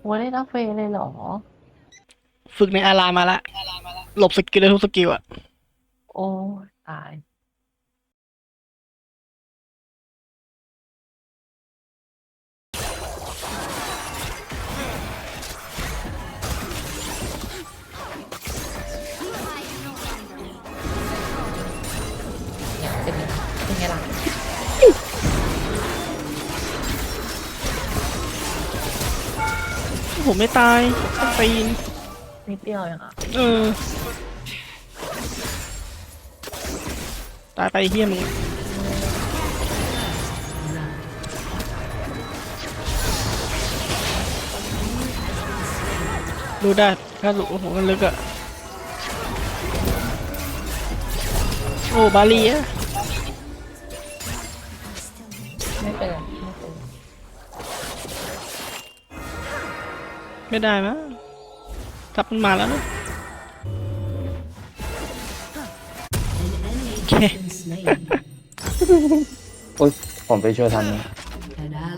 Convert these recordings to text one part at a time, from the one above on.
โอ้ยได้รับเฟรเลยเหรอ ฝึกในอารามาละหลบสกิลได้ทุกสกิลอะโอ้ยตายเนี่ย ผมไม่ตายต้องปีนนิดเดียวเองอะเออ ตายไปเฮี้ยมึงดูได้ ถ้าหลุโอ้โหมันลึกอะโอ้ บาลีอะไม่เป็นไร ไม่เป็นไม่ได้มั้งทับมันมาแล้วนะโอเค โอ้ยผมไปช่วยทันนะ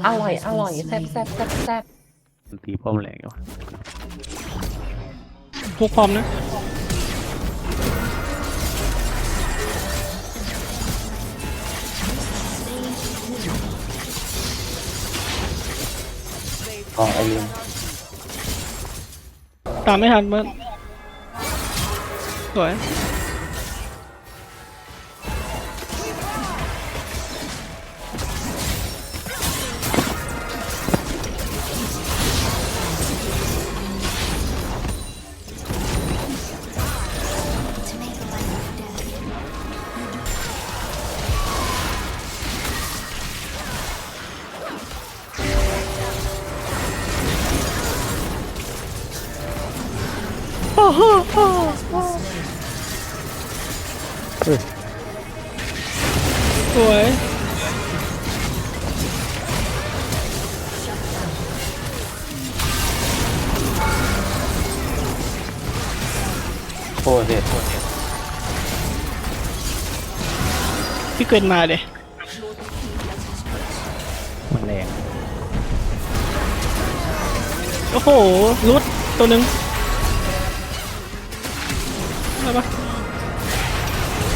อร่อย อร่อย แซ่บแซ่บแซ่บแซ่บตีป้อมแรงอยู่พวกพร้อมนะ อ๋อไอ้ลิง ตามไม่ทันเมื่อสวย สวยโคตรเด็ดพี่เกินมาเดยมันแรง โอ้โหรุดตัวหนึ่ง อะไรปะ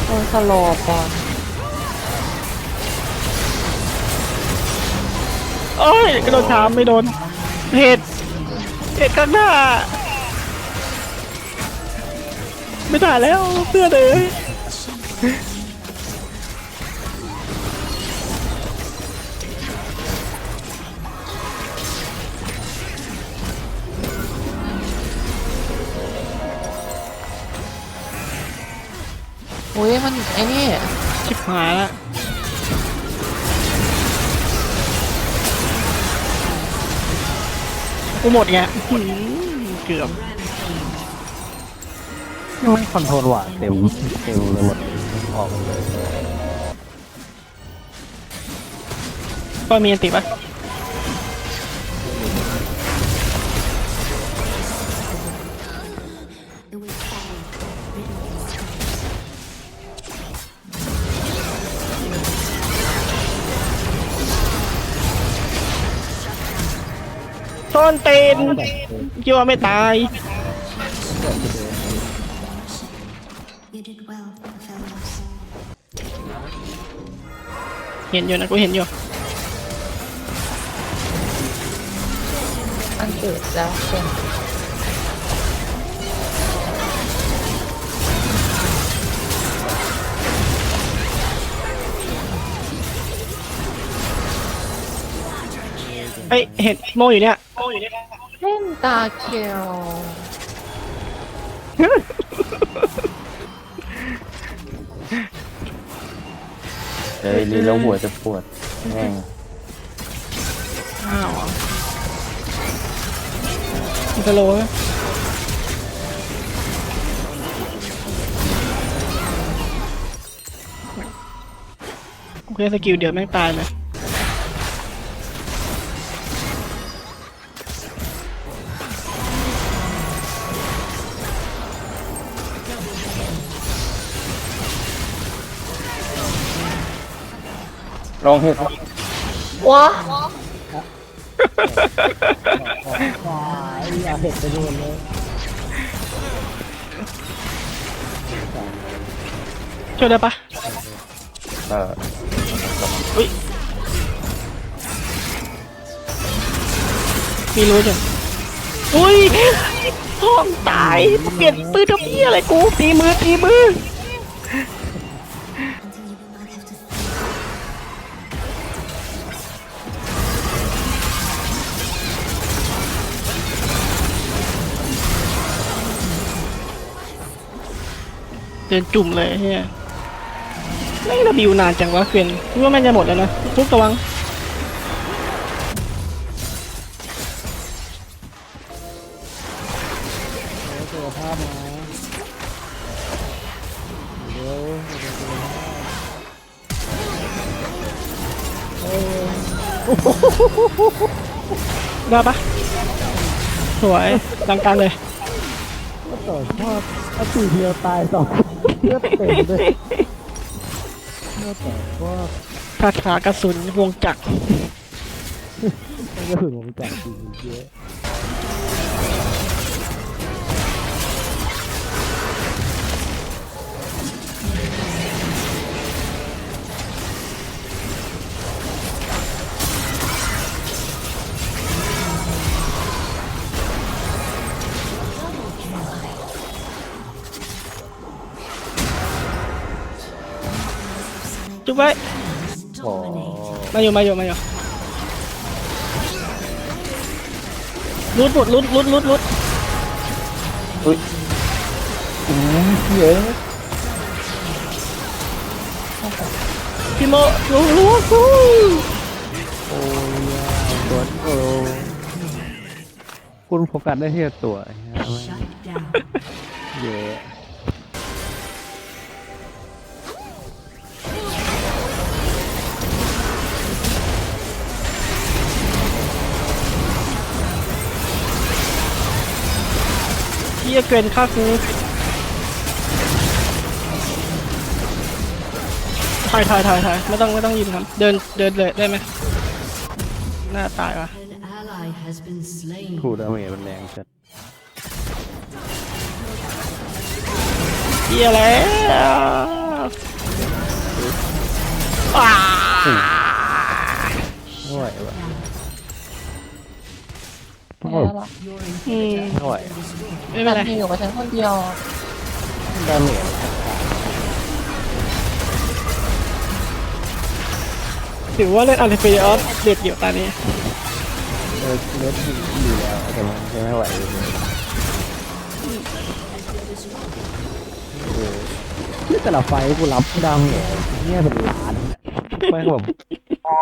โอ้ยสโลว์ปอนโอ้ยกระโดดถามไม่โดนเห็ดเห็ดข้างหน้า ไม่ถ่ายแล้วเพื่อนเลย โอ้ยมันไอ้นี่ชิบหายละกูหมดไงอื้อหือเกือบไม่คอนโทรลว่ะเต็มเต็มเลยหมดออกเลยก็มีอันติปะ ต้นเต็นคิดว่าไม่ตาย You did well, fellows. เห็นอยู่นะกูเห็นอยู่ อันเกิดแล้วเป็น เอ้ยเห็นโมอยู่เนี่ยเล่นตาเคียวเฮ้ยลีแล้วหัวจะปวดแม่งอ้าวมันจะโลไหมโอเคสกิลเดี๋ยวแม่งตายเลย ลองเห็ดว้าควายอย่าเห็ดไปโดนเลยช่วยได้ปะเอออุ้ยมีรู้จังอุ้ยห้องตายเปลี่ยนปืนทำเพี้ยอะไรกูตีมือตีมือ ดินจุ่มเลยเฮียไม่ระบิวนานจังวะเกวียนคิดว่ามันจะหมดแล้วนะทุกระวังตัวภาพมาเดี๋ยวเดี๋ยวเดี๋ยวได้ปะสวยดังการเลยก็ต่อชอบถ้าตีเดียวตายสอง เลือดเต็มเลยเลือดแต่ว่าคาถากระสุนวงจักร มันก็ถึงวงจักรจริงเยอะ บไว้โอ้มาอยู่มาอยู่มาอยู่รุดหมดรุดรุดรุดรุดอืมเยอะพี่โมรู้รู้รู้โอ้ยสวนโอ้คุณโฟกัสได้ที่ตัวเย ยเกวียนฆ่ากูถอยถอยถอยถอยไม่ต้องไม่ต้องยิงครับ เดินเดินเลยได้ไหมหน้าตายวะ An ally has been slain. ถูดาเมจมันแรงจัดเฮียแล้วอ้า ไม่ไหววะแพ้แล้วหรออืมไม่ไหวไม่เป็นไรมีอยู่กับฉันคนเดียวดาเมจถือว่าเล่นอะไรเฟยออฟเด็ดอยู่ตอนนี้เออเลือดอยู่แล้วแต่มันยังไม่ไหวเลยเออที่แต่ละไฟท์กูรับดาเมจเนี่ยเป็นล้านไม่แบบอ๋อ